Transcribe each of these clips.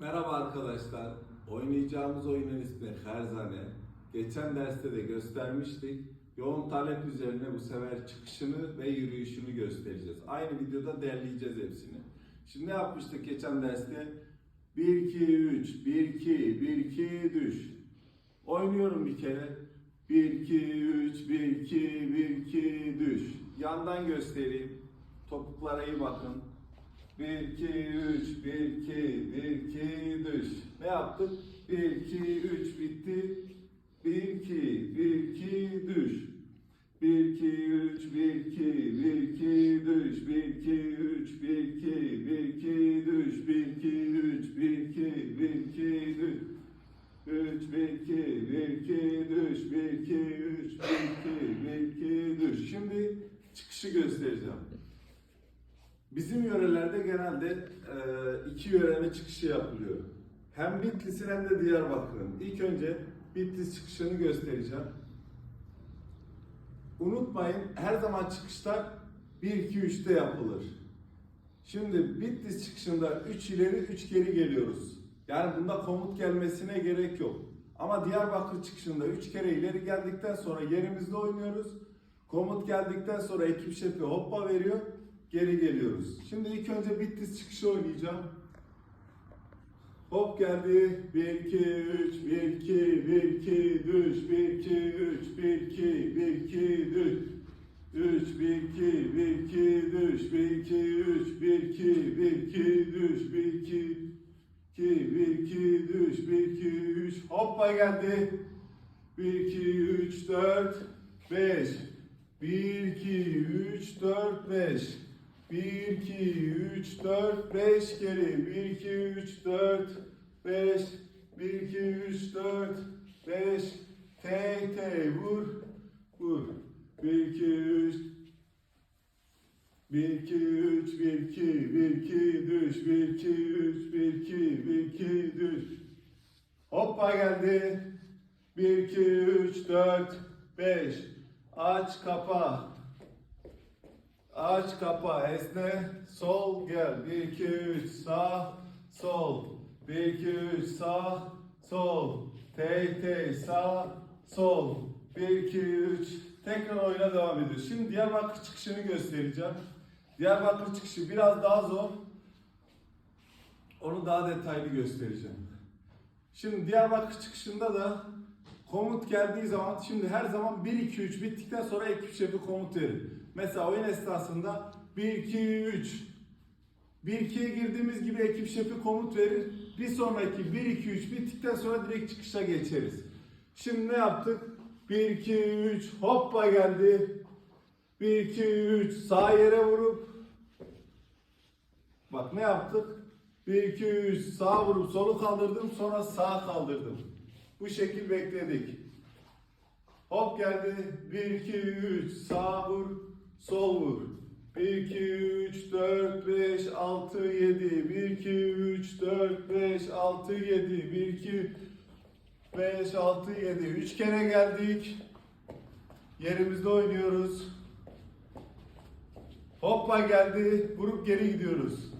Merhaba arkadaşlar. Oynayacağımız oyunun ismi Herzane. Geçen derste de göstermiştik. Yoğun talep üzerine bu sefer çıkışını ve yürüyüşünü göstereceğiz. Aynı videoda derleyeceğiz hepsini. Şimdi ne yapmıştık geçen derste? 1 2 3 1 2 1 2 düş. Oynuyorum bir kere. 1 2 3 1 2 1 2 düş. Yandan göstereyim. Topuklara iyi bakın. 1 2 3 1 2 1 2 düş. Ne yaptık? 1 2 3 bitti. 1 2 1 2 düş. 1 2 3 1 2 1 2 düş. 1 2 3 1 2 1 2 düş. 1 2 3 1 2 1 2 düş. 3 1 2 1 2 düş. 1 2 3 1 2 1 2 düş. Şimdi çıkışı göstereceğim. Bizim yörelerde genelde e, iki yörenin çıkışı yapılıyor. Hem Bitlis'in hem de Diyarbakır'ın. İlk önce Bitlis çıkışını göstereceğim. Unutmayın her zaman çıkışlar 1-2-3'te yapılır. Şimdi Bitlis çıkışında 3 ileri 3 geri geliyoruz. Yani bunda komut gelmesine gerek yok. Ama Diyarbakır çıkışında 3 kere ileri geldikten sonra yerimizde oynuyoruz. Komut geldikten sonra ekip şefi hoppa veriyor. Geri geliyoruz. Şimdi ilk önce Bitlis çıkışı oynayacağım. Hop geldi. 1 2 3 1 2 1 2 düş 1 2 3 1 2 1 2 düş 3 1 2 1 2 düş 1 2 3 1 2 1 2 düş 1 2 2 1 2 düş 1 2 3 hoppa geldi. 1 2 3 4 5 1 2 3 4 5 1 2 3 4 5 geri 1 2 3 4 5 1 2 3 4 5 T T vur vur. 1 2 3 1 2 3 1 2 1 2 düş. 1 2 3 1 2 1 2 düş. Hoppa geldi. 1 2 3 4 5 aç kapa Aç kapa esne sol gel 1 2 3 sağ sol 1 2 3 sağ sol tey tey sağ sol 1 2 3 tekrar oyuna devam ediyoruz. Şimdi Diyarbakır çıkışını göstereceğim. Diyarbakır çıkışı biraz daha zor. Onu daha detaylı göstereceğim. Şimdi Diyarbakır çıkışında da komut geldiği zaman şimdi her zaman 1 2 3 bittikten sonra ekip şefi komut verir. Mesela oyun esnasında 1 2 3 1 2'ye girdiğimiz gibi ekip şefi komut verir. Bir sonraki 1 2 3 bittikten sonra direkt çıkışa geçeriz. Şimdi ne yaptık? 1 2 3 hoppa geldi. 1 2 3 sağ yere vurup Bak ne yaptık? 1 2 3 sağ vurup solu kaldırdım sonra sağ kaldırdım. Bu şekil bekledik. Hop geldi. 1 2 3 sağ vur, sol vur. 1 2 3 4 5 6 7 1 2 3 4 5 6 7 1 2 5 6 7 3 kere geldik. Yerimizde oynuyoruz. Hoppa geldi. Vurup geri gidiyoruz.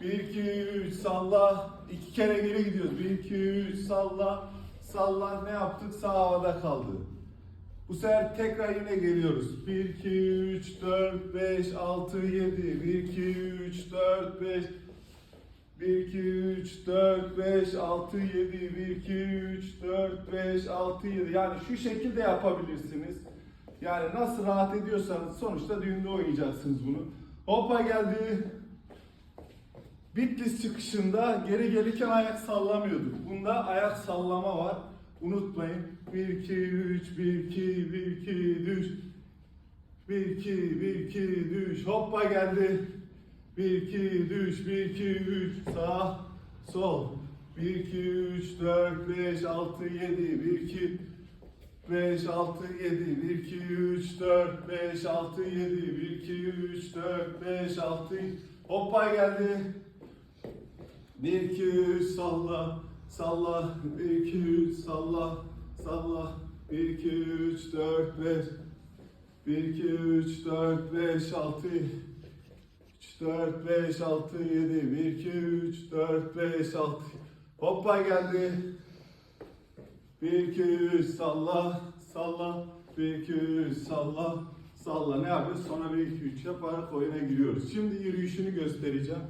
1 2 3 salla. 2 kere geri gidiyoruz. 1 2 3 salla. Salla ne yaptık? Sağ havada kaldı. Bu sefer tekrar yine geliyoruz. 1 2 3 4 5 6 7 1 2 3 4 5 1 2 3 4 5 6 7 1 2 3 4 5 6 7 yani şu şekilde yapabilirsiniz. Yani nasıl rahat ediyorsanız sonuçta düğünde oynayacaksınız bunu. Hoppa geldi. Bitlis çıkışında geri gelirken ayak sallamıyorduk. Bunda ayak sallama var. Unutmayın. 1 2 3 1 2 1 2 düş. 1 2 1 2 düş. Hoppa geldi. 1 2 düş. 1 2 3 sağ sol. 1 2 3 4 5 6 7 1 2 5 6 7 1 2 3 4 5 6 7 1 2 3 4 5 6 Hoppa geldi. 1 2 3 salla salla 1 2 3 salla salla 1 2 3 4 5 1 2 3 4 5 6 3 4 5 6 7 1 2 3 4 5 6 Hoppa geldi. 1 2 3 salla salla 1 2 3 salla salla ne yapıyoruz? Sonra 1 2 3 yaparak oyuna giriyoruz. Şimdi yürüyüşünü göstereceğim.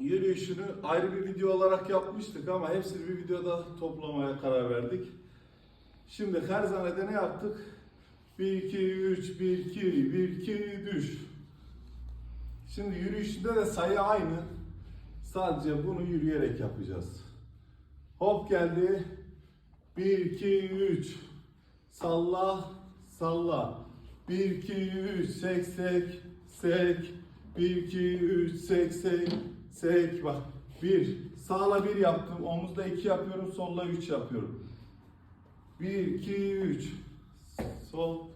Yürüyüşünü ayrı bir video olarak yapmıştık ama hepsini bir videoda toplamaya karar verdik. Şimdi her zanede ne yaptık? 1 2 3 1 2 1 2 düş. Şimdi yürüyüşünde de sayı aynı. Sadece bunu yürüyerek yapacağız. Hop geldi. 1 2 3 salla salla. 1 2 3 sek sek sek. 1 2 3 sek sek sek. Bak 1 sağla 1 yaptım. Omuzda 2 yapıyorum. Solla 3 yapıyorum. 1 2 3 sol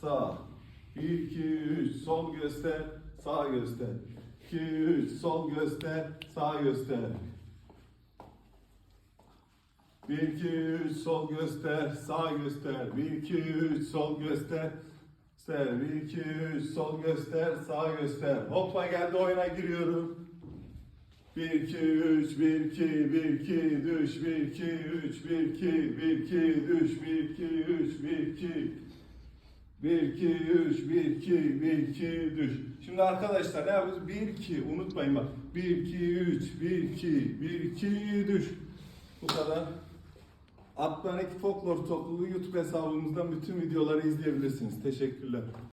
sağ. 1 2 3 sol göster sağ göster. 2 3 sol göster sağ göster. 1 2 3 sol göster, sağ göster. 1 2 3 sol göster. Göster. 1 2 3 sol göster, sağ göster. Hoppa geldi oyuna giriyorum. 1 2 3 1 2 1 2 düş 1 2 3 1 2 1 2 düş 1 2 3 1 2 1 2 3 1 2 1 2 düş. Şimdi arkadaşlar ne yapıyoruz? 1 2 unutmayın bak. 1 2 3 1 2 1 2 düş. Bu kadar. Atlanek Folklor Topluluğu YouTube hesabımızdan bütün videoları izleyebilirsiniz. Teşekkürler.